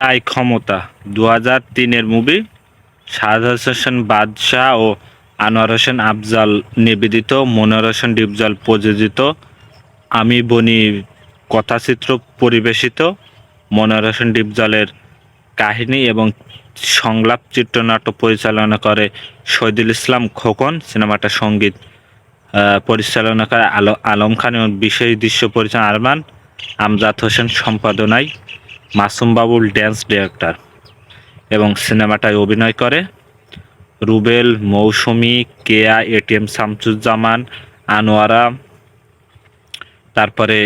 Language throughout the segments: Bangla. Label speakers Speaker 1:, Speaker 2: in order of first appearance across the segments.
Speaker 1: তাই ক্ষমতা। দু হাজার তিনের মুভি শাহাদ হোসেন বাদশাহ ও আনোয়ার হোসেন আফজাল নিবেদিত, মনোয়ার হোসেন ডিপজল প্রযোজিত, আমি বনি কথাচিত্র পরিবেশিত, মনোয়ার হোসেন ডিপজলের কাহিনী এবং সংলাপ চিত্রনাট্য পরিচালনা করে শহীদুল ইসলাম খোকন, সিনেমাটা সংগীত পরিচালনা করে আলো আলম খান এবং বিশেষ দৃশ্য পরিচালনা আরমান, আমজাদ হোসেন সম্পাদনায়। মাসুম বাবুল ড্যান্স ডিরেক্টর এবং সিনেমাটায় অভিনয় করে। রুবেল, মৌসুমি, কেয়া, এটিএম, শামসুজ্জামান, আনোয়ারা, তারপরে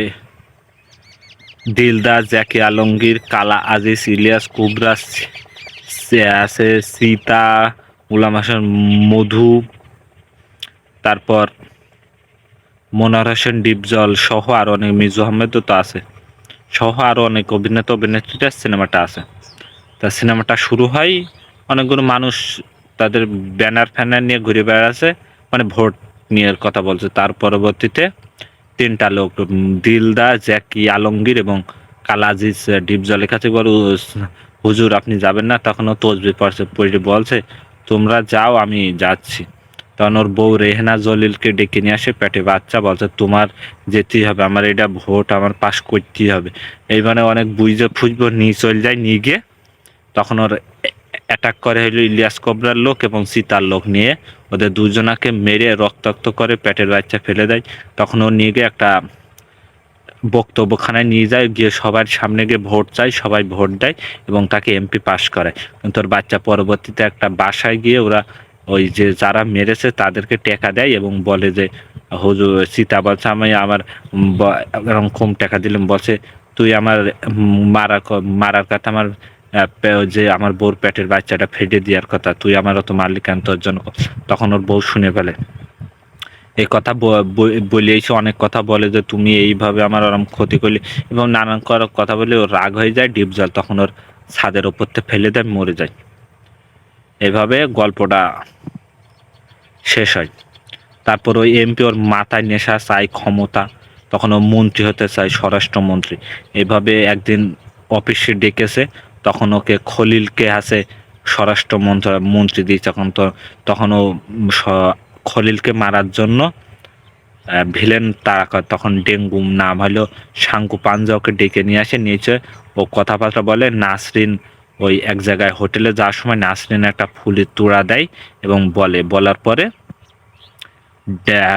Speaker 1: দিলদা, জ্যাকি আলমগীর, কালা আজিজ, ইলিয়াস, কুবরা আছে সীতা গুলাম হাসান, মধু, তারপর মনোয়ার হোসেন, ডিপজল সহ আর অনেক মিজু আহমেদও তো আছে। সহ আরও অনেক অভিনেতা অভিনেত্রীরা সিনেমাটা আছে। তা সিনেমাটা শুরু হয়, অনেকগুলো মানুষ তাদের ব্যানার ফ্যানার নিয়ে ঘুরে বেড়াচ্ছে মানে ভোট নিয়ে কথা বলছে। তার পরবর্তীতে তিনটা লোক, দিলদা, জ্যাকি আলমগীর এবং কালাজিজ ডিপজলের কাছে বল হুজুর, আপনি যাবেন না? তখন ও তসবি পড়ছে, পড়ে বলছে, তোমরা যাও, আমি যাচ্ছি। তখন ওর বউ রেহেনা জলিলকে ডেকে নিয়ে আসে পেটে। বাচ্চা বলছে, তোমার যেতেই হবে, আমার এটা ভোট, আমার পাস করতেই হবে। এইবারে অনেক বুঝে ফুজবো নিয়ে চলে যায়, নিয়ে গিয়ে তখন ওর অ্যাটাক করে হলো ইলিয়াস কবরার লোক এবং সীতার লোক নিয়ে। ওদের দুজনাকে মেরে রক্তাক্ত করে পেটের বাচ্চা ফেলে দেয়। তখন ও নিয়ে গিয়ে একটা বক্তব্যখানায় নিয়ে যায়, গিয়ে সবার সামনে গিয়ে ভোট চায়, সবাই ভোট দেয় এবং তাকে এমপি পাস করে। কিন্তু ওর বাচ্চা পরবর্তীতে একটা বাসায় গিয়ে ওরা ওই যে যারা মেরেছে তাদেরকে টেকা দেয় এবং বলে যে, হুজুর, সীতা বলছে, আমি আমার এরকম কম টাকা দিলাম বলছে, তুই আমার মারা মারার কথা আমার যে আমার বউর পেটের বাচ্চাটা ফেটে দেওয়ার কথা, তুই আমার অত মারলি কেন তোর জন্য তখন ওর বউ শুনে ফেলে। এই কথা ব- ব- বলে এসে অনেক কথা বলে যে, তুমি এইভাবে আমার ওরম ক্ষতি করলি এবং নানান কথা বলে ওর রাগ হয়ে যায়, ডিপ জল তখন ওর ছাদের ওপর থেকে ফেলে দেয়, মরে যায়। এভাবে গল্পটা শেষ হয়। তারপর ওই এমপি ওর মাথায় নেশা চাই ক্ষমতা, তখন ও মন্ত্রী হতে চায়, স্বরাষ্ট্রমন্ত্রী। এভাবে একদিন অফিসে ডেকেছে, তখন ওকে খলিলকে হাসে স্বরাষ্ট্র মন্ত্র দিয়েছে তখন তো। তখন ও খলিলকে মারার জন্য ভিলেন তারা তখন ডেঙ্গু নাম হলো শাঙ্কু পাঞ্জা ওকে ডেকে নিয়ে আসে নিয়েছে ও কথাবার্তা বলে, নাসরিন ওই এক জায়গায় হোটেলে যাওয়ার সময় নাসরিন একটা ফুলের তোড়া দেয় এবং বলে। বলার পরে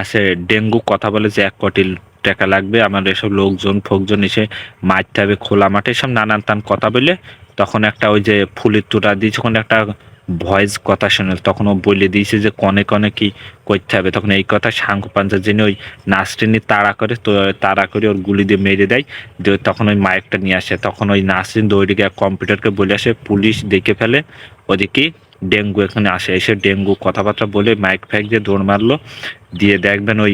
Speaker 1: আসে ডেঙ্গু কথা বলে যে এক কোটি টাকা লাগবে আমার এসব লোকজন, ফোকজন এসে মারতে হবে খোলা মাঠে সব নানান তান কথা বলে। তখন একটা ওই যে ফুলের তোড়া দিয়ে যখন একটা ভয়েস কথা শুনে, তখন ও বলে দিয়েছে যে কনে কনে কি করতে হবে। তখন এই কথা শাঙ্কু পাঞ্জা জেনে ওই নাসরিনী তাড়া করে তো তাড়া করে ওর গুলি দিয়ে মেরে দেয়। দিয়ে তখন ওই মাইকটা নিয়ে আসে। তখন ওই নাসরিন দৌড়ে গিয়ে কম্পিউটারকে বলে আসে, পুলিশ দেখে ফেলে, ওদিকে ডেঙ্গু এখানে আসে। এসে ডেঙ্গু কথাবার্তা বলে মাইক ফ্যাক দিয়ে দৌড় মারলো। দিয়ে দেখবেন ওই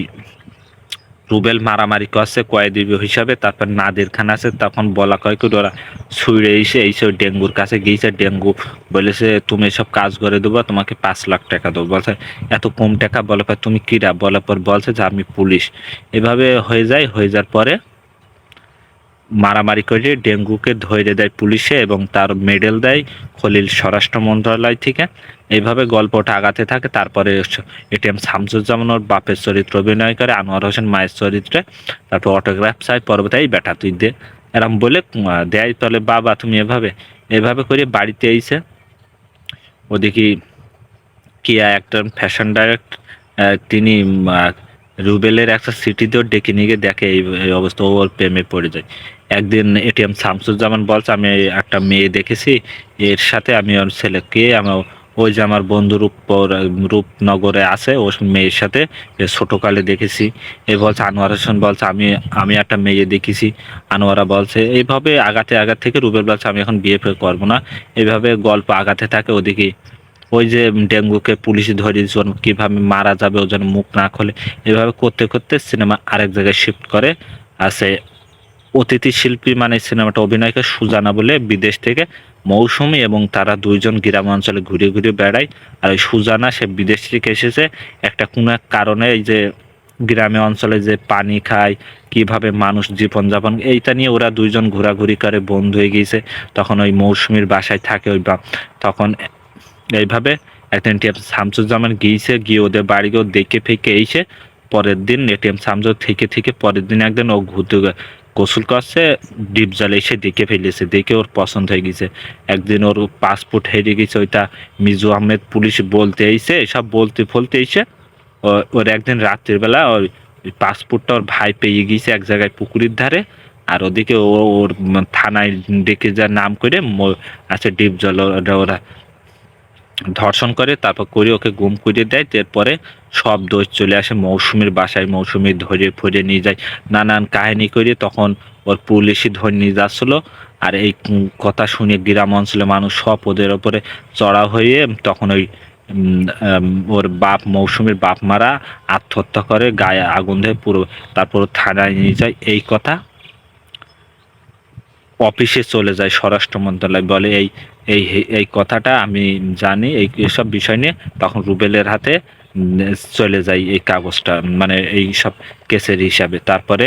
Speaker 1: রুবেল মারামারি করছে, কয়েদি হিসাবে, তারপর নাদের খান আছে, তখন বলা কয় করে ওরা ছুঁড়ে এসে এইসব ডেঙ্গুর কাছে গিয়েছে, ডেঙ্গু বলেছে, তুমি এসব কাজ করে দেবো, তোমাকে পাঁচ লাখ টাকা দেবো। বলছে, এত কম টাকা? বলে পর তুমি কিরা? বলার পর বলছে যে, আমি পুলিশ। এভাবে হয়ে যায়, হয়ে যাওয়ার পরে মারামারি করে ডেঙ্গুকে ধরে দেয় পুলিশে এবং তার মেডেল দেয় খলিল স্বরাষ্ট্র মন্ত্রণালয় থেকে। এইভাবে গল্পটা আগাতে থাকে। তারপরে এটিএম শামসুজ্জামান ওর বাপের চরিত্র অভিনয় করে, আনোয়ার হোসেন মায়ের চরিত্রে। তারপর অটোগ্রাফ চাই পরবর্তী এই বেটা তুই দে। এরম বলে দেয় তাহলে বাবা, তুমি এভাবে এভাবে করে বাড়িতে এসে ওদিকে কিয়া একটা ফ্যাশন ডাইরেক্ট তিনি রুবেলের একটা সিটিতেও ডেকে নিয়ে দেখে এই অবস্থা ওর প্রেমে পড়ে যায় একদিন এটিএম শামসুজ্জামান বলছে, আমি একটা মেয়ে দেখেছি, এর সাথে আমি ওর ছেলেকে আমার ওই যে আমার বন্ধু রূপ রূপনগরে আছে, ওর মেয়ের সাথে ছোটকালে দেখেছি। এ বলছে, আনোয়ার হোসেন বলছে, আমি আমি একটা মেয়ে দেখেছি। আনোয়ারা বলছে, এইভাবে আগাতে, আগাত থেকে রুবেল বলছে, আমি এখন বিয়ে করব না। এইভাবে গল্প আগাতে থাকে ওদিকে। ওই যে ডেঙ্গুকে পুলিশ ধরে জন কীভাবে মারা যাবে, ও যেন মুখ না খোলে, এভাবে করতে করতে সিনেমা আরেক জায়গায় শিফট করে। আছে অতিথি শিল্পী মানে সিনেমাটা অভিনয়কে সুজানা বলে বিদেশ থেকে মৌসুমী এবং তারা দুইজন গ্রাম অঞ্চলে ঘুরে ঘুরে বেড়ায়। আর ওই সুজানা, সে বিদেশ থেকে এসেছে। একটা কোনো এক কারণে এই যে গ্রামে অঞ্চলে যে পানি খায়, কীভাবে মানুষ জীবনযাপন, এইটা নিয়ে ওরা দুইজন ঘোরাঘুরি করে বন্ধ হয়ে গিয়েছে। তখন ওই মৌসুমীর বাসায় থাকে ওই তখন এইভাবে একদিন টিএম শামসুজ্জামান গিয়েছে, গিয়ে ওদের বাড়ি গিয়ে দেখে ফেকে এসে পরের দিন এটিএম শামসুর থেকে থেকে পরের দিন একদিন ও ঘুরতে গোসল করছে, ডিপ জলে এসে দেখে ফেলেছে, দেখে ওর পছন্দ হয়ে গেছে। একদিন ওর পাসপোর্ট হেরে গেছে, ওইটা মিজু আহমেদ পুলিশ বলতে এসে এসব বলতে ফলতে এসে ওর একদিন রাত্রির বেলা ওই পাসপোর্টটা ওর ভাই পেয়ে গিয়েছে এক জায়গায় পুকুরের ধারে, আর ওদিকে ও, ওর থানায় ডেকে যা নাম করে আছে ডিপ জল ওরা ওরা ধর্ষণ করে, তারপর করে ওকে গুম করে দেয়, তারপরে সব দোষ চলে আসে, মৌসুমীর বাসায় মৌসুমী ধরে ফরে নিয়ে যায়। নানান কাহিনী করে তখন ওর পুলিশই ধরে নিয়ে যাচ্ছিল। আর এই কথা শুনে গ্রাম অঞ্চলে মানুষ সব ওদের ওপরে চড়া হয়ে তখন ওই ওর বাপ, মৌসুমীর বাপ মারা আত্মহত্যা করে, গায়ে আগুন ধরে পুরো, তারপর থানায় নিয়ে যায়। এই কথা অফিসে চলে যায়, স্বরাষ্ট্র মন্ত্রণালয় বলে। এই এই এই কথাটা আমি জানি এই এসব বিষয় নিয়ে। তখন রুবেলের হাতে চলে যায় এই কাগজটা মানে এই সব কেসের হিসাবে। তারপরে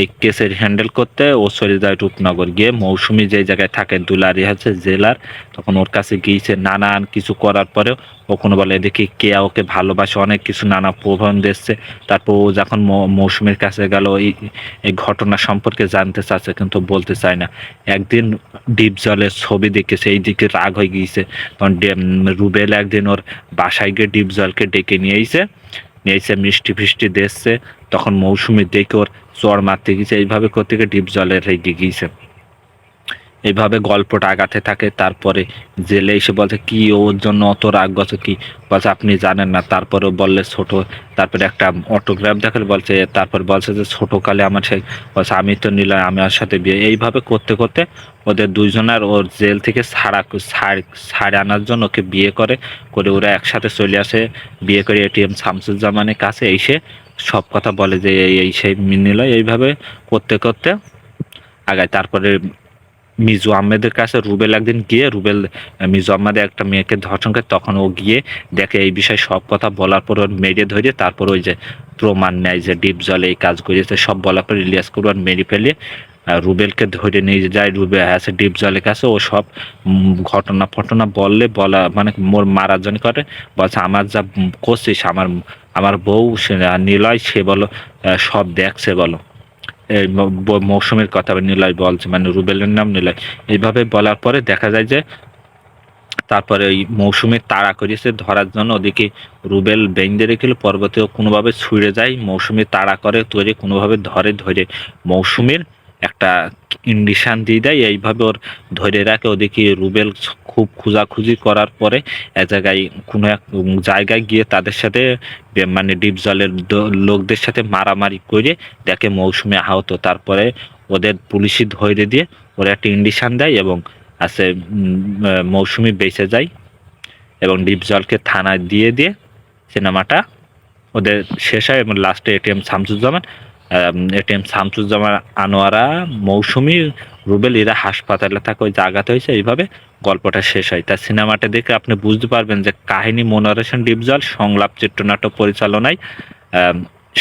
Speaker 1: এই কেসের হ্যান্ডেল করতে ও চলে যায় রূপনগর গিয়ে মৌসুমি যে জায়গায় থাকে দুলারি হচ্ছে জেলার, তখন ওর কাছে গিয়েছে নানান কিছু করার পরেও ও কোনো বলে, দেখি কে ওকে ভালোবাসে? অনেক কিছু নানা প্রবন্ধ এসছে। তারপর ও যখন মৌসুমীর কাছে গেল, এই ঘটনা সম্পর্কে জানতে চাচ্ছে কিন্তু বলতে চায় না। একদিন ডিপ জলের ছবি দেখেছে এই দিকে রাগ হয়ে গিয়েছে। তখন রুবেল একদিন ওর বাসায় গিয়ে ডিপ জলকে ডেকে নিয়ে নিয়ে এসে মিষ্টি ফিষ্টি দেখছে তখন মৌসুমি দেখে ওর চর মারতে গিয়েছে, এইভাবে করতে গিয়ে ডিপ জলের রেগে গিয়েছে। এইভাবে গল্পটা আগাতে থাকে, তারপরে জেলে এসে বলছে, কি ওর জন্য অত রাগ গছ কি? বলছে, আপনি জানেন না। তারপরেও বললে ছোট, তারপরে একটা অটোগ্রাফ দেখালে বলছে, তারপর বলছে যে, ছোটকালে আমার সে বলছে, আমি তো নিলাম, আমি ওর সাথে বিয়ে। এইভাবে করতে করতে ওদের দুইজনের ওর জেল থেকে ছাড়া ছাড় আনার জন্য ওকে বিয়ে করে করে ওরা একসাথে চলে আসে। বিয়ে করে এটিএম শামসুজ্জামানের কাছে এসে সব কথা বলে যে, এই এই, সেই নিল এইভাবে করতে করতে আগায়। তারপরে মিজু আহমেদের কাছে রুবেল একদিন গিয়ে, রুবেল মিজু আহমেদের একটা মেয়েকে ধর্ষণ করে, তখন ও গিয়ে দেখে এই বিষয়ে সব কথা বলার পর ওর মেরে ধরে, তারপর ওই যে প্রমাণ নেয় যে ডিপ জলে এই কাজ করেছে, সব বলার পর ইলিয়াস করবার মেরে ফেলে রুবেলকে ধরে নিয়ে যায় রুবে আছে ডিপ জলের কাছে, ও সব ঘটনা ফটনা বললে, বলা মানে মোর মারার জন্য করে, বলছে, আমার যা করছিস, আমার আমার বউ নিলয়, সে বলো সব দেখছে বলো। মৌসুমীর কথা নিলয় বলছে মানে রুবেলের নাম নিলয়। এইভাবে বলার পরে দেখা যায় যে, তারপরে ওই মৌসুমের তাড়া করিয়েছে ধরার জন্য ওদিকে রুবেল বেঁধে রেখেল পর্বতে ও কোনোভাবে ছুঁড়ে যায়, মৌসুমী তাড়া করে, তৈরি কোনোভাবে ধরে ধরে। মৌসুমীর একটা ইন্ডিশান দিয়ে দেয়, এইভাবে ওর ধরে রাখে। ওদিকে রুবেল খুব খোঁজাখুঁজি করার পরে এক জায়গায় কোনো এক জায়গায় গিয়ে তাদের সাথে মানে ডিপ জলের লোকদের সাথে মারামারি করে দেখে মৌসুমী আহত। তারপরে ওদের পুলিশই ধরে দিয়ে ওরা একটা ইন্ডিশান দেয় এবং আছে মৌসুমি বেঁচে যায় এবং ডিপ জলকে থানায় দিয়ে দিয়ে সিনেমাটা ওদের শেষ হয় এবং লাস্টে এটিএম শামসুজ্জামান এটিএম শামসুজ্জামান আনোয়ারা, মৌসুমি, রুবেল এরা হাসপাতালে থাকে ওই জায়গাতে হয়েছে, এইভাবে গল্পটা শেষ হয়। তার সিনেমাটা দেখে আপনি বুঝতে পারবেন যে কাহিনী মনোরেশন ডিপজল সংলাপ, চিত্রনাট্য পরিচালনায়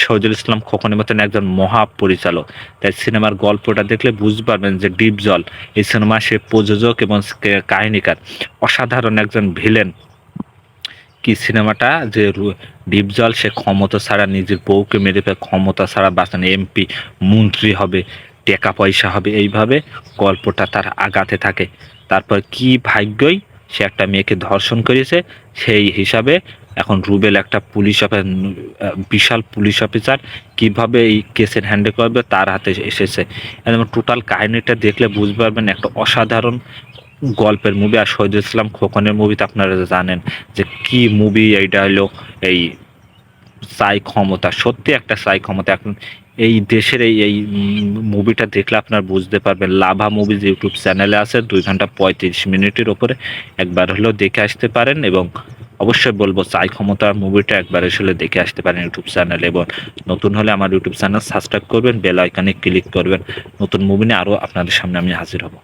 Speaker 1: শহীদুল ইসলাম খোকনের মতন একজন মহা পরিচালক তাই সিনেমার গল্পটা দেখলে বুঝতে পারবেন যে ডিপ জল, এই সিনেমা সে প্রযোজক এবং কাহিনীকার। অসাধারণ একজন ভিলেন। কি সিনেমাটা যে রু- ডিপ জল, সে ক্ষমতা ছাড়া নিজের বউকে মেরে ফেলে, ক্ষমতা ছাড়া বাঁচানো এমপি, মন্ত্রী হবে, টাকা পয়সা হবে, এইভাবে গল্পটা তার আগাতে থাকে। তারপর কি ভাগ্যই সে একটা মেয়েকে ধর্ষণ করেছে, সেই হিসাবে এখন রুবেল একটা পুলিশ অফিসার বিশাল পুলিশ অফিসার কীভাবে এই কেসের হ্যান্ডেল করবে, তার হাতে এসেছে। একদম টোটাল কাহিনীটা দেখলে বুঝতে পারবেন একটা অসাধারণ গল্পের মুভি আর শহীদুল ইসলাম খোকনের মুভিতে আপনারা জানেন যে কি মুভি এইটা হলো এই সাই ক্ষমতা, সত্যি একটা সাই ক্ষমতা। এখন এই দেশের এই এই মুভিটা দেখলে আপনারা বুঝতে পারবেন, লাভা মুভিজ ইউটিউব চ্যানেলে আছে, দুই ঘণ্টা পঁয়ত্রিশ মিনিটের ওপরে একবার হলেও দেখে আসতে পারেন এবং অবশ্যই বলব চাই ক্ষমতা মুভিটা একবার আসলে দেখে আসতে পারেন ইউটিউব চ্যানেলে এবং নতুন হলে আমার ইউটিউব চ্যানেল সাবস্ক্রাইব করবেন বেল আইকনে ক্লিক করবেন। নতুন মুভি নিয়ে আরও আপনাদের সামনে আমি হাজির হব।